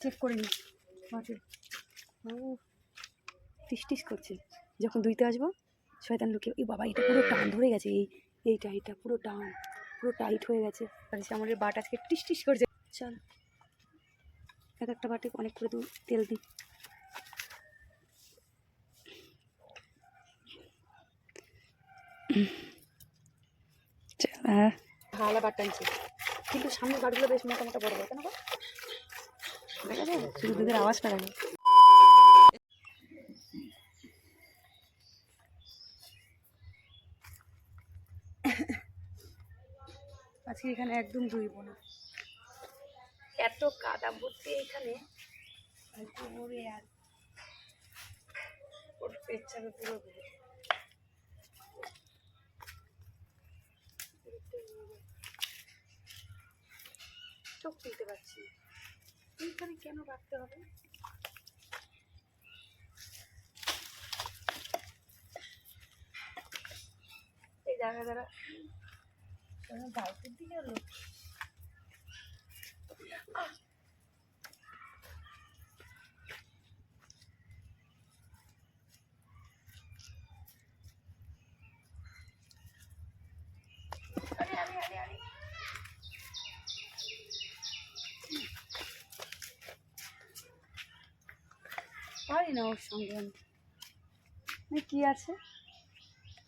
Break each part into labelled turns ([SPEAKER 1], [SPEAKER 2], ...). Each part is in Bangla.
[SPEAKER 1] চেক করে নি। ও, টিস করছে। যখন দুইতে আসব, শয়তান লুকিয়ে এই বাবা, এটা পুরো টান ধরে গেছে, এই এইটা এটা পুরো টান, পুরো টাইট হয়ে গেছে। আর আমাদের বাট আজকে টিস টিস করছে। চল। এক একটা বাটে অনেক করে দু তেল দিই। চল হ্যাঁ হালা বাট টানছে কিন্তু সামনের বাটগুলো বেশ মোটা মোটা বড় বড়, কেন শুধু দুধের আওয়াজটা আজকে এখানে একদম ধুইব না এত কাদা ভর্তি এখানে আর ওর পেচ্ছাবে পুরো। চোখ তুলতে পারছি না। এইখানে কেন রাখতে হবে? এই জায়গা দ্বারা বাইকের দিকে হলো পারি না ওর সঙ্গে আমি? কি আছে?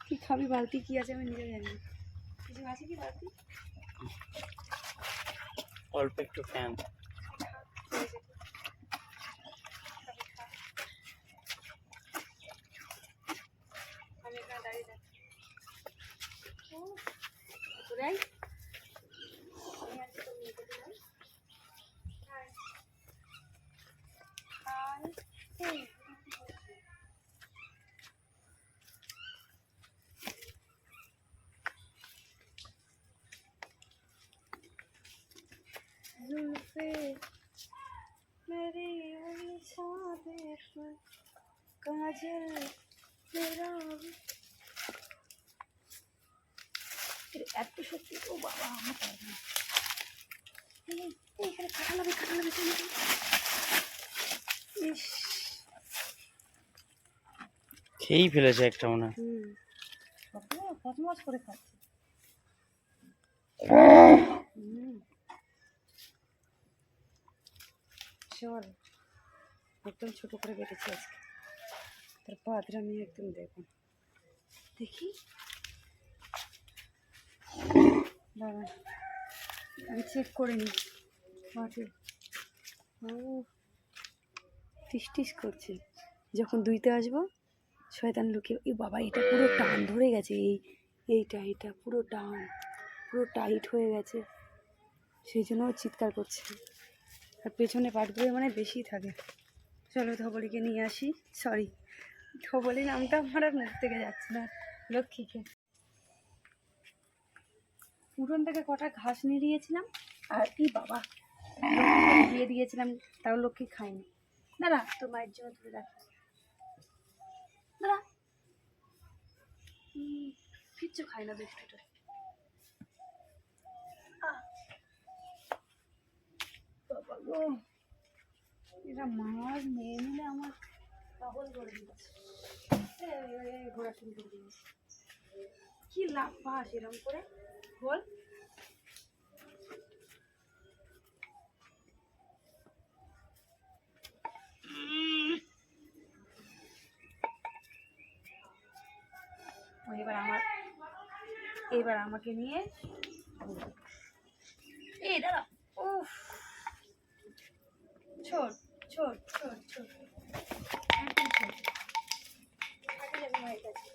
[SPEAKER 1] কি খাবি বালতি? কি আছে আমি নিজে জানি কিছু আছে কি বালতি?
[SPEAKER 2] অল্প একটু ফ্যান।
[SPEAKER 1] আমি এখানে দাঁড়িয়ে থাকি। ও
[SPEAKER 2] খেয়েই ফেলেছে একটা মনে
[SPEAKER 1] চল, একদম ছোট করে কেটেছি আজকে। তার পাত্রে আমি একদম দেখুন দেখি? দাঁড়া। আমি চেক করে নিই মাঠে ও টিস টিস করছে। যখন দুইতে আসব, শয়তান লুকিয়ে এই বাবা, এটা পুরো টান ধরে গেছে। এই, এইটা, এটা পুরো টান। পুরো টাইট হয়ে গেছে। সেই জন্য চিৎকার করছে। আর পেছনে পাটগুলো মানে বেশি থাকে। চলো ধবলিকে নিয়ে আসি। সরি। ধবলি নামটা আমার আর মুখ থেকে যাচ্ছে না। লক্ষ্মীকে। উঠোন থেকে কটা ঘাস নিয়ে দিয়েছিলাম আর কি বাবা দিয়ে দিয়েছিলাম তাও লক্ষ্মী খায়নি। দাঁড়া তোর মায়ের জন্য তুলে রাখি। দাঁড়া। কিচ্ছু খায় না বিস্কুটে বাবা গো। এরা মাছ নিয়ে নিলে আমার পাগল করে এই, ঘোড়া শুরু করে দিয়েছে। কি লাভ পাস এরকম করে। বল এবার আমার, এবার আমাকে নিয়ে এই দাঁড়া। উফ। ছোট ছোট ছোট ছোট। একদম ছোট হাঁটে যাবে মায়ের কাছে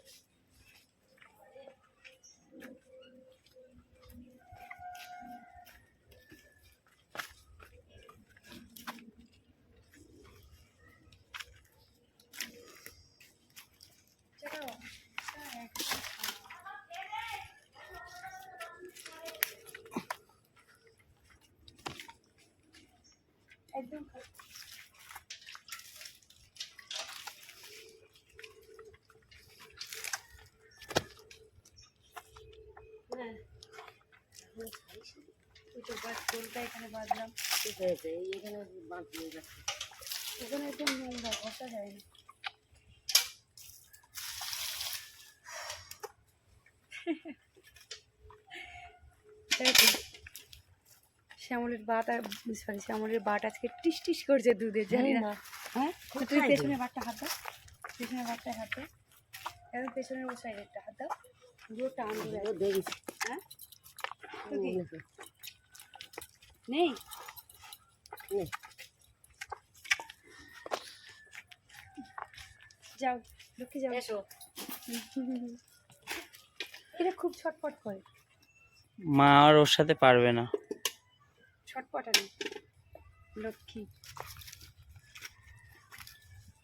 [SPEAKER 1] চলো চলো, একদম একদম খারাপ হ্যাঁ ওই তো বাস ফুলটা এখানে বাঁধলাম
[SPEAKER 3] এখানে বাঁধ দিয়ে যাচ্ছে
[SPEAKER 1] ওখানে একদম নোংরা বসা যায় না তাই তো। শ্যামলের বাট সরি শ্যামলের বাট আজকে টিস টিস করছে দুধে জানি না। হ্যাঁ? তুই পেছনে বাটটা হাত দাও। পেছনে বাটটা হাত দাও। এখন পেছনের ও সাইডেরটা হাত দাও। পুরো টান
[SPEAKER 3] দেখেছি
[SPEAKER 1] হ্যাঁ? নেই?
[SPEAKER 3] নেই।
[SPEAKER 1] যাও লক্ষ্মী যাও।
[SPEAKER 3] এসো।
[SPEAKER 1] এটা খুব ছটপট করে।
[SPEAKER 2] মা আর ওর সাথে পারবে না।
[SPEAKER 1] ছটপটা নেই লক্ষ্মী।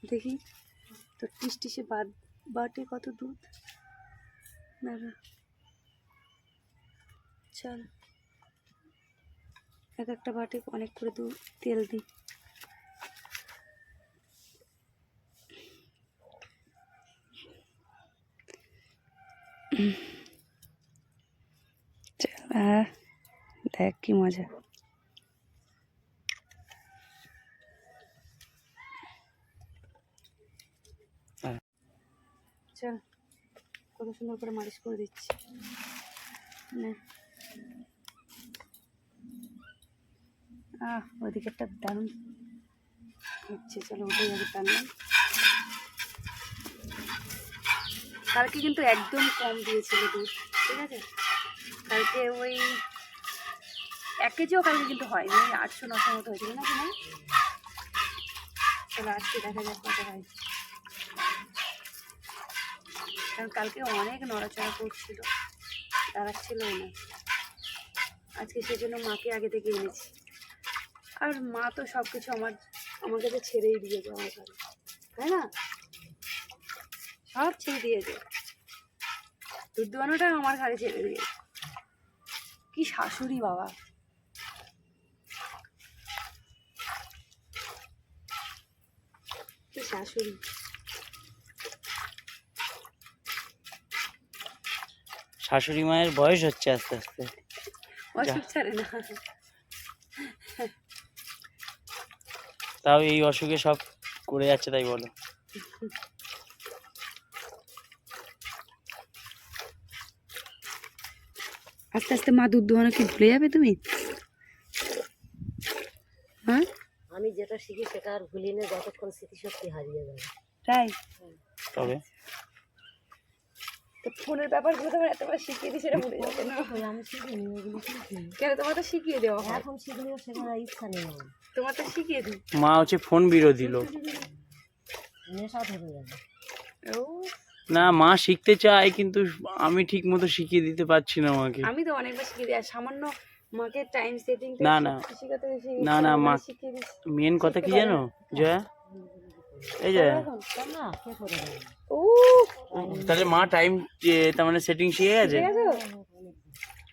[SPEAKER 1] দেখি তো টিস টিসে বাদ, বাটে কত দুধ? দাঁড়া। চল। এক একটা বাটে অনেক করে দুধ তেল দিই দেখ কি মজা। চল কত সুন্দর করে মালিশ করে দিচ্ছি। আহ ওদিকেরটা দারুণ হচ্ছে, চলো উঠে যাবে টানলাম কালকে কিন্তু একদম কম দিয়েছিল দুধ, ঠিক আছে? কালকে ওই এক কেজিও কালকে কিন্তু হয়নি, আটশো, নশো মতো হয়েছিল, না কি না চলো আজকে দেখা যাক কত হয়। কারণ কালকে অনেক নড়াচড়া করছিল। দাঁড়াচ্ছিল না। আজকে সেজন্য মাকে আগে থেকে এনেছি। আর মা তো সব কিছু আমার আমার কাছে ছেড়েই দিয়েছে আমার ঘরে তাই না? সব ছেড়ে দুধ দোয়ানোটা আমার ঘরে ছেড়ে দিয়েছে কি শাশুড়ি বাবা। কি শাশুড়ি।
[SPEAKER 2] শাশুড়ি মায়ের বয়স হচ্ছে আস্তে আস্তে। তাও এই অসুখে সব করে যাচ্ছে তাই বলো।
[SPEAKER 1] আস্তে আস্তে মা দুধ দোয়ানো কি ভুলে যাবে তুমি? হ্যাঁ?
[SPEAKER 3] আমি যেটা শিখি সেটা আর ভুলি না যতক্ষণ স্মৃতিশক্তি হারিয়ে যাবে।
[SPEAKER 1] তাই?
[SPEAKER 2] তবে।
[SPEAKER 1] তো ফোনের ব্যাপারগুলো তোমার এতবার শিখিয়ে দিই সেটা ভুলে যাবে না।
[SPEAKER 3] আমি শিখিনি ওগুলো শিখিনি
[SPEAKER 1] কেন তোমার তো শিখিয়ে দেওয়া হয়।
[SPEAKER 3] এখন শিখলেও শেখার ইচ্ছা নেই
[SPEAKER 1] তোমার তো শিখিয়ে দিই।
[SPEAKER 2] মা হচ্ছে ফোন বিরোধী লোক।
[SPEAKER 3] নেশা ধরে যাবে
[SPEAKER 1] ও
[SPEAKER 2] না মা শিখতে চায় কিন্তু আমি ঠিক মতো শিখিয়ে দিতে পারছি না মাকে।
[SPEAKER 1] আমি তো অনেকবার শিখিয়ে দিই আর সামান্য মাকে টাইম সেটিং
[SPEAKER 2] না, না। না, না, মা- মেন কথা কি জানো জয়া? এই যে। তাহলে মা টাইম তার মানে সেটিং শিখে গেছে?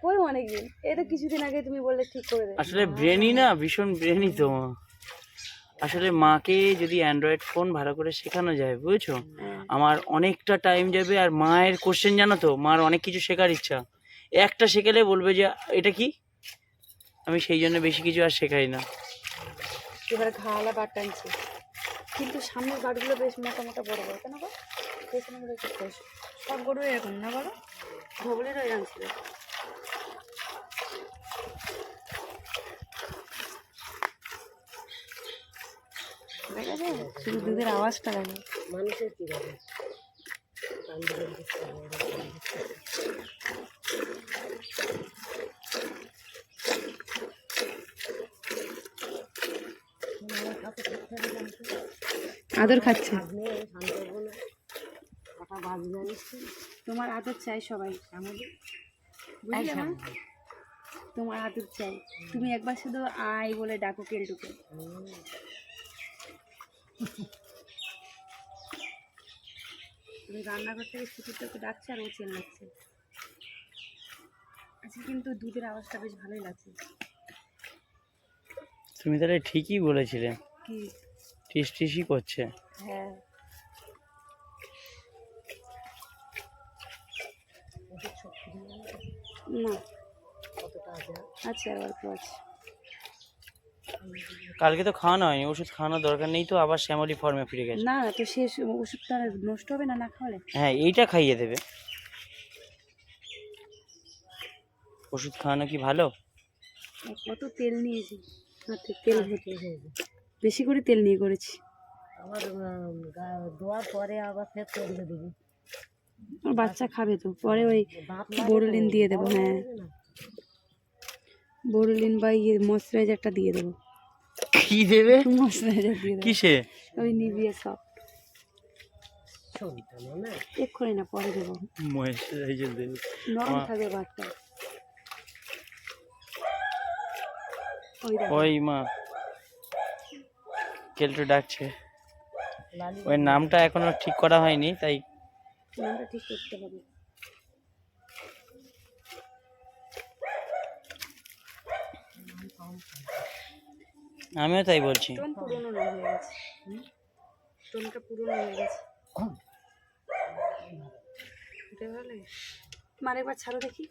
[SPEAKER 1] কই অনেকদিন তো কিছুদিন আগে তুমি বললে ঠিক করে দেবে।
[SPEAKER 2] আসলে ব্রেনই না ভীষণ ব্রেনই তো মা। আসলে মাকে যদি অ্যান্ড্রয়েড ফোন ভালো করে শেখানো যায় বুঝেছ?
[SPEAKER 1] হ্যাঁ।
[SPEAKER 2] আমার অনেকটা টাইম যাবে আর মায়ের কোশ্চেন জানো তো? মার অনেক কিছু শেখার ইচ্ছা। একটা শেখালে বলবে যে এটা কি? আমি সেই জন্য বেশি কিছু আর শেখাই না।
[SPEAKER 1] এবারে ঘাওয়ালা বাট টানছি কিন্তু সামনের বাটগুলো বেশ মোটা মোটা বড় বড় কেন গো? পেছনেগুলো একটু ছোট। সব গরু এরকম না বলো? ধবলেরও এরকম ছিল শুধু দুধের আওয়াজটা লাগে।
[SPEAKER 3] মানুষের কি হবে বান্ধবের
[SPEAKER 1] আদর খাচ্ছে? তোমার আদর চাই সবাই আমাদের। তোমার আদর চাই। তুমি একবার শুধু আয় বলে ডাকো কেলটুকে। তুমি রান্নাঘর থেকে ছুটিতে ডাকছে আর ও চেল্লাচ্ছে। আজকে কিন্তু দুধের আওয়াজটা বেশ ভালোই লাগছে।
[SPEAKER 2] তুমি তাহলে ঠিকই বলেছিলে।
[SPEAKER 1] কি?
[SPEAKER 2] টিস টিসই করছে।
[SPEAKER 1] হ্যাঁ। না। আচ্ছা অল্প আছে
[SPEAKER 2] কালকে তো খাওয়ানো হয়নি ওষুধ খাওয়ানোর দরকার নেই তো আবার শ্যামলি ফর্মে ফিরে গেছে।
[SPEAKER 1] না তো সে ওষুধটা নষ্ট হবে না না খাওয়ালে?
[SPEAKER 2] হ্যাঁ এইটা খাইয়ে দেবে। ওষুধ খাওয়ানো কি ভালো?
[SPEAKER 1] কত তেল নিয়েছি হাতে তেল ভর্তি বেশি করে তেল নিয়ে করেছি।
[SPEAKER 3] আবার দোয়ার পরে আবার ফের তেলে দিবি।
[SPEAKER 1] আমার বাচ্চা খাবে তো পরে ওই বোরোলিন দিয়ে দেবো হ্যাঁ। বোরোলিন বা ইয়ে ময়শ্চারাইজারটা দিয়ে দেবো।
[SPEAKER 2] কি দেবে?
[SPEAKER 1] ময়শ্চারাইজার দিয়ে দেবো।
[SPEAKER 2] কিসে?
[SPEAKER 1] ওই নিভিয়া
[SPEAKER 3] না?
[SPEAKER 1] এক্ষুনি না পরে দেবো।
[SPEAKER 2] ময়েশ্চারাইজার দেবে।
[SPEAKER 1] নরম থাকবে দেখো।
[SPEAKER 2] ওই মা কেলটু ডাকছে। ওই নামটা এখনও ঠিক করা হয়নি তাই
[SPEAKER 1] নামটা ঠিক করতে হবে।
[SPEAKER 2] আমিও তাই বলছি।
[SPEAKER 1] মার একবার ছাড়ো দেখি।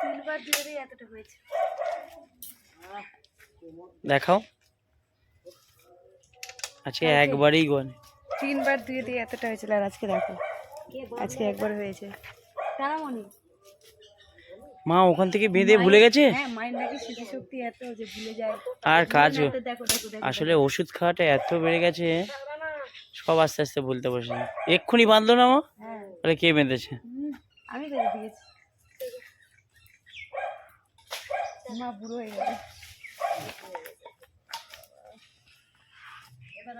[SPEAKER 1] তিনবার দিয়ে এতটা হয়েছে।
[SPEAKER 2] দেখাও। আজকে একবারই গনে
[SPEAKER 1] তিনবার দিয়ে দিয়ে এতটা হয়েছিল আর আজকে দেখো। আজকে একবার হয়েছে। তারামণি।
[SPEAKER 2] মা ওখান থেকে বেঁধে ভুলে গেছে?
[SPEAKER 1] হ্যাঁ মায়ের নাকি স্মৃতিশক্তি এত যে ভুলে যায়।
[SPEAKER 2] আর কাজ আসলে ওষুধ খাওয়াটা এত বেড়ে গেছে সব আস্তে আস্তে ভুলতে বসে এক্ষুনি বাঁধলো না মা?
[SPEAKER 1] হ্যাঁ।
[SPEAKER 2] তাহলে কে বেঁধেছে?
[SPEAKER 1] আমি মা বুড়ো হয়ে গেছে।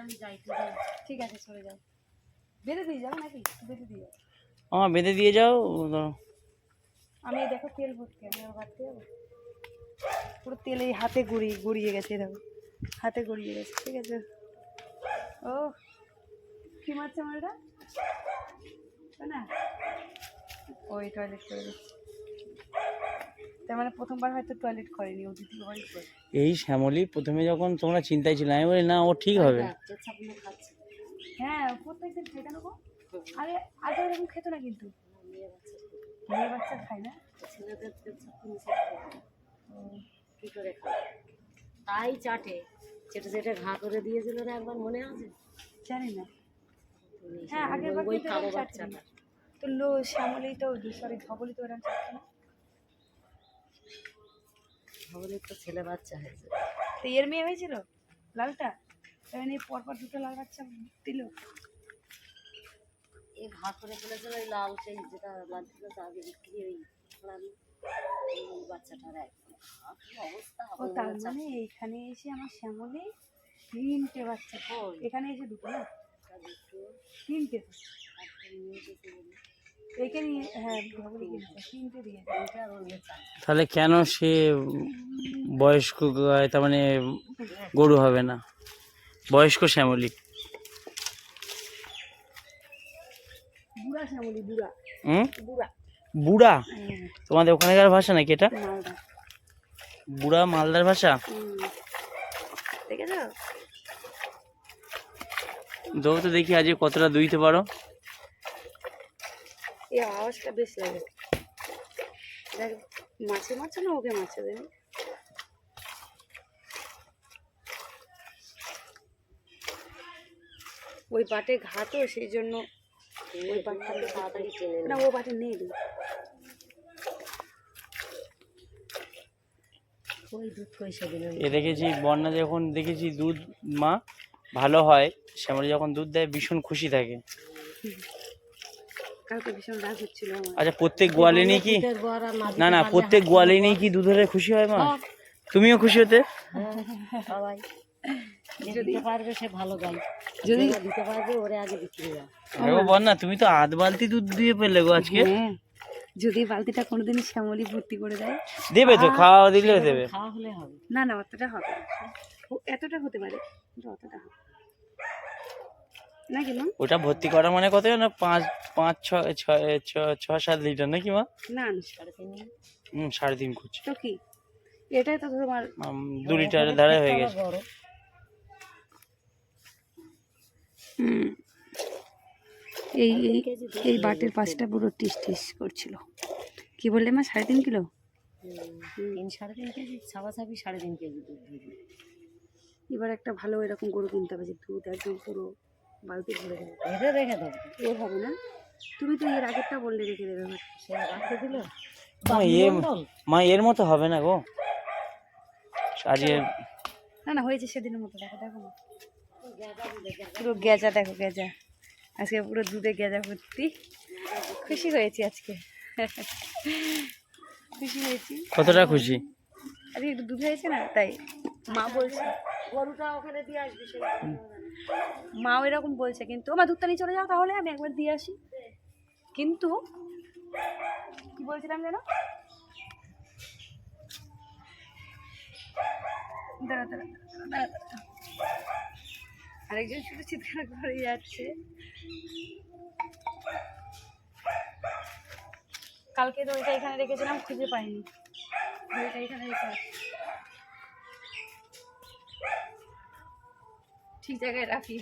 [SPEAKER 3] আমি যাই
[SPEAKER 1] ঠিক আছে চলে যাও। বেঁধে দিয়ে যাও নাকি? বেঁধে দিয়ে যাও।
[SPEAKER 2] আমার বেঁধে দিয়ে যাও।
[SPEAKER 1] আমি দেখো তেল ভর্তি আমি আবার ভাবতে যাব পুরো তেল এই হাতে গড়িয়ে গড়িয়ে গেছে দেখো। হাতে গড়িয়ে গেছে ঠিক আছে। ও কি মারছে আমার এটা না? ওই টয়লেট করে দিচ্ছে। তার মানে প্রথমবার হয়তো টয়লেট করেনি ও দ্বিতীয়বারই করে
[SPEAKER 2] এই শ্যামলি প্রথমে যখন তোমরা চিন্তায় ছিলে আমি বলি না ও ঠিক হবে।
[SPEAKER 1] হ্যাঁ প্রত্যেকদিন খেতে নেব আরে আগে এরকম খেতো না কিন্তু। মেয়ে বাচ্চা খায় না?
[SPEAKER 3] ছেলেদের। কি করে তাই চাটে। চেটে চেটে ঘা করে দিয়েছিল না একবার মনে আছে?
[SPEAKER 1] জানি না। হ্যাঁ আগের বার
[SPEAKER 3] ওই
[SPEAKER 1] না।
[SPEAKER 3] বাচ্চাটা।
[SPEAKER 1] তো লো শ্যামলেই তো সরি ধবলি তো এরকম চাচ্ছে না।
[SPEAKER 3] ভাবলে তো ছেলে বাচ্চা হয়েছে।
[SPEAKER 1] তো এর মেয়ে হয়েছিল? লালটা? তাই নিয়ে পরপর দুটো লাল বাচ্চা দিল।
[SPEAKER 3] এ ঘা করে ফেলেছিল ওই লাল সেই যেটা লাল ছিল তা আগে বিক্রি ওই ওই বাচ্চাটার একদম অবস্থা?
[SPEAKER 1] ও তার
[SPEAKER 3] মনে
[SPEAKER 1] মানে এইখানে এসে আমার শ্যামলে তিনটে বাচ্চা
[SPEAKER 3] কই?
[SPEAKER 1] এখানে এসে দুটো না? তিনটে হ্যাঁ
[SPEAKER 2] তাহলে কেন সে বয়স্ক গায় তার মানে গরু হবে না। বয়স্ক শ্যামলি।
[SPEAKER 1] বুড়া হ্যাঁ,
[SPEAKER 2] তোমাদের ওখানকার ভাষা নাকি এটা? বুড়া মালদার ভাষা? দেবো তো দেখি আজকে কতটা দুইতে পারো।
[SPEAKER 1] এই আওয়াজটা বেশ লাগে। মাছে মারছে না ওকে মারছে দেখ ওই বাটে ঘা তো সেই জন্য ওই বাটটা
[SPEAKER 3] তাড়াতাড়ি টেনে
[SPEAKER 1] না ও বাটে নেই
[SPEAKER 2] এ দেখেছি বন্যা যখন দেখেছি দুধ মা ভালো হয় শ্যামলি যখন দুধ দেয় ভীষণ খুশি থাকে।
[SPEAKER 1] কালকে ভীষণ রাগ হচ্ছিল আমার।
[SPEAKER 2] আচ্ছা প্রত্যেক গোয়ালে নিয়ে কি? না না প্রত্যেক গোয়ালে নিয়ে কি দুধ হলে খুশি হয় মা? তুমিও খুশি হতে?
[SPEAKER 3] সবাই। যে দিতে পারবে সে ভালো গাই
[SPEAKER 1] যদি
[SPEAKER 3] দিতে পারবে ওরে আগে বিক্রি হয়।
[SPEAKER 2] ও বন্যা তুমি তো আধ বালতি দুধ দিয়ে পেলে গো আজকে।
[SPEAKER 1] হ্যাঁ যদি বালতিটা কোনোদিন শ্যামলি ভর্তি করে দেয়।
[SPEAKER 2] দেবে তো খাওয়া দিলে দেবে।
[SPEAKER 3] খাওয়া হলে হবে।
[SPEAKER 1] না না অতটা হবে এতটা হতে পারে কিন্তু অতটা হবে না।
[SPEAKER 2] ওটা ভর্তি করা মানে কত না পাঁচ পাঁচ ছয় ছয় ছ- ছ সাত লিটার নাকি মা?
[SPEAKER 1] না না
[SPEAKER 3] সাড়ে তিন
[SPEAKER 2] হুম সাড়ে তিন করছে
[SPEAKER 1] তো কি? এটাই তো তোমার
[SPEAKER 2] দু লিটারের ধারে হয়ে গেছে
[SPEAKER 3] বড়
[SPEAKER 1] হুম, এই এই এই বাটের পাশটা পুরো টিস টিস করছিল। কি বললে মা সাড়ে তিন কিলো?
[SPEAKER 3] তিন সাড়ে তিন কেজি ছাপাছাপি সাড়ে তিন কেজি দুধ
[SPEAKER 1] এবার একটা ভালো এরকম গরু কিনতে হবে যে দুধ একদম পুরো বালতি ভরে দেবে।
[SPEAKER 3] রেখে রেখে দেবো।
[SPEAKER 1] এর হবে না। তুমি তো এর আগেরটা বললে রেখে দেবে
[SPEAKER 3] সে রাখতে দিল।
[SPEAKER 2] মা, এর মতো হবে না গো। আজকে
[SPEAKER 1] না না হয়েছে সেদিনের মতো। দেখো দেখো না পুরো গেজা দেখো গেজা। আজকে পুরো দুধে গেজা ভর্তি। খুশি হয়েছি আজকে। খুশি হয়েছি।
[SPEAKER 2] কতটা খুশি?
[SPEAKER 1] আজকে একটু দুধ হয়েছে না তাই মা বলছে।
[SPEAKER 3] গরুটা ওখানে দিয়ে আসবি
[SPEAKER 1] মাও এরকম বলছে কিন্তু আমার দুধটা নিয়ে চলে যাও তাহলে আমি একবার দিয়ে আসি। কিন্তু কি বলছিলাম যেন? দাঁড়া দাঁড়া দাঁড়া, দাঁড়া। আরেকজন শুধু চিৎকার করে যাচ্ছে। কালকে ওইটা এখানে রেখেছিলাম, খুঁজে পাইনি। ওইটা এখানে রেখে ঠিক জায়গায় রাখি।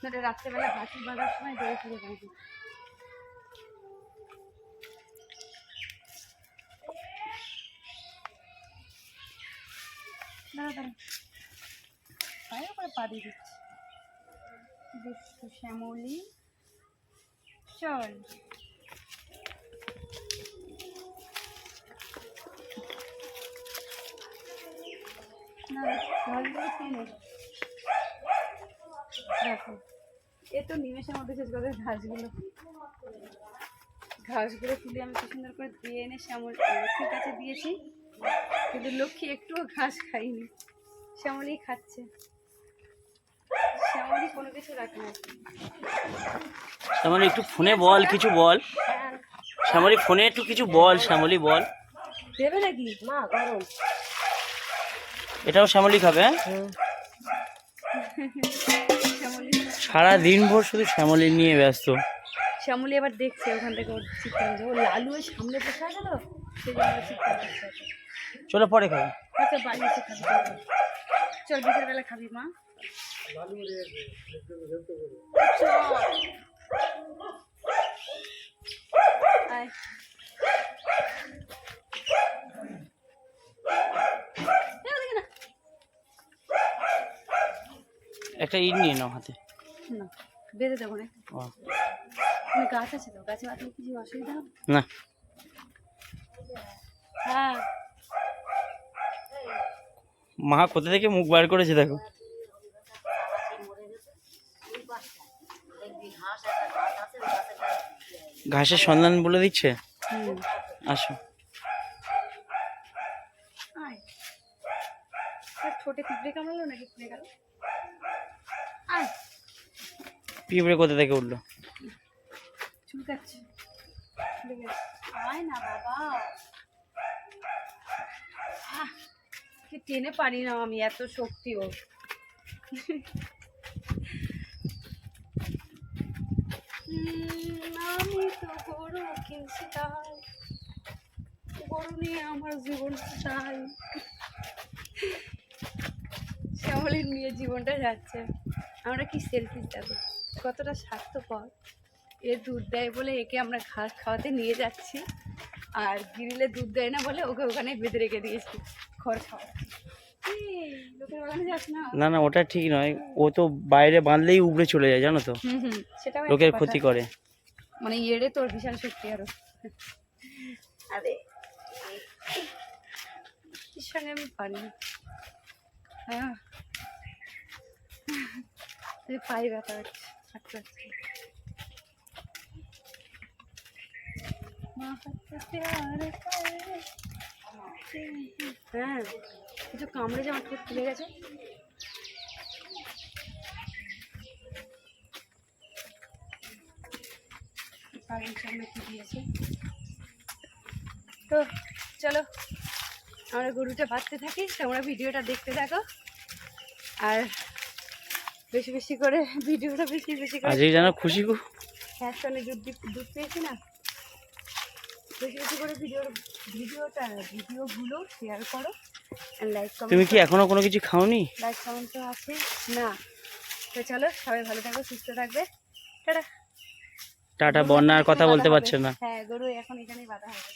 [SPEAKER 1] নাহলে রাত্রেবেলা হাঁচি বাঁধার সময় দৌড়ে ফিরে যাব দাঁড়া দাঁড়া। পায়ের উপরে পা দিয়ে দিচ্ছি। বিষ্ণু শ্যামলি। চল। দেখো, এ তো নিমেষের মধ্যে ঘাসগুলো। ঘাসগুলো আমি সুন্দর করে এনে শ্যামল দিয়েছি। কিন্তু লক্ষ্মী একটুও ঘাস খাইনি শ্যামলি খাচ্ছে। শ্যামলি কোনো কিছু রাখে না।
[SPEAKER 2] শ্যামলি একটু ফোনে বল কিছু বল। শ্যামলি ফোনে একটু কিছু বল শ্যামলি বল।
[SPEAKER 1] দেবে নাকি?
[SPEAKER 3] মা গরম।
[SPEAKER 2] এটাও শ্যামলি খাবে হ্যাঁ?
[SPEAKER 1] শ্যামলি
[SPEAKER 2] সারা দিন ভোর শুধু শ্যামলি নিয়ে ব্যস্ত।
[SPEAKER 1] শ্যামলি এবার দেখছে ওখান থেকে ওর চিৎকার ও লালু ওই সামনে বসে আছে তো সেই জন্য চিৎকার করছে
[SPEAKER 2] চলো পরে খাবে।
[SPEAKER 1] আচ্ছা বাড়ি এসে খাবি। চল বিকেলবেলা খাবি মা।
[SPEAKER 2] একটা ইট নিয়ে নাও হাতে।
[SPEAKER 1] না, বেঁধে দেবো না
[SPEAKER 2] ও,
[SPEAKER 1] গাছ আছে তো গাছে বাঁধলে কিছু অসুবিধা হবে?
[SPEAKER 2] না।
[SPEAKER 1] হ্যাঁ।
[SPEAKER 2] মা কোথা থেকে মুখ বার করেছে দেখো
[SPEAKER 3] দেখবি ঘাস একটা গাছ আছে ওই গাছের গায়ে
[SPEAKER 2] ঘাসের সন্ধান বলে দিচ্ছে? আসো।
[SPEAKER 1] পিঁপড়ে
[SPEAKER 2] কোথা থেকে উঠল?
[SPEAKER 1] চুলকাচ্ছে। ফুলে আয় না বাবা। আহ, কি টেনে পারি না আমি এত শক্তি ও আমি তো গরু কিনছি তাই। গরু নিয়ে আমার জীবন চাই। শ্যামলির নিয়ে জীবনটা যাচ্ছে। আমরা কি সেলফি যাব? কতটা স্বার্থপর। এ দুধ দেয় বলে একে আমরা ঘাস খাওয়াতে নিয়ে যাচ্ছি। আর গিরিলে দুধ দেয় না বলে ওকে ওখানে বেঁধে রেখে দিয়েছি। খড় খাওয়া না
[SPEAKER 2] না ওটা ঠিক নয়। ও তো বাইরে বাঁধলেই উবড়ে চলে যায় জানো তো? লোকের ক্ষতি করে।
[SPEAKER 1] মানে এড়ে তোর বিশাল শক্তি আরও। আরে সঙ্গে আমি পারি? হ্যাঁ এই ব্যথা হচ্ছে। হ্যাঁ কিছু কামড়ে যে আমার ঠোঁট গেছে। পালং সামনে কি দিয়েছে? তো চলো আমরা গরুটা বাঁধতে থাকি তোমরা ভিডিওটা দেখতে থাকো। আর বেশি বেশি করে ভিডিওটা বেশি বেশি করে
[SPEAKER 2] আজকে যেন খুশি গো।
[SPEAKER 1] হ্যাঁ সনে দুধ দুধ পেয়েছি না? বেশি বেশি করে ভিডিও ভিডিওটা ভিডিওগুলো শেয়ার করো লাইক
[SPEAKER 2] তুমি কি এখনও কোনো কিছু খাওনি?
[SPEAKER 1] লাইক কমেন্ট তো আছে? না। তো চলো সবাই ভালো থাকো সুস্থ থাকবে। টাটা।
[SPEAKER 2] টাটা বন্যার কথা বলতে পারছ না।
[SPEAKER 1] হ্যাঁ গরু এখন এখানেই বাধা হবে।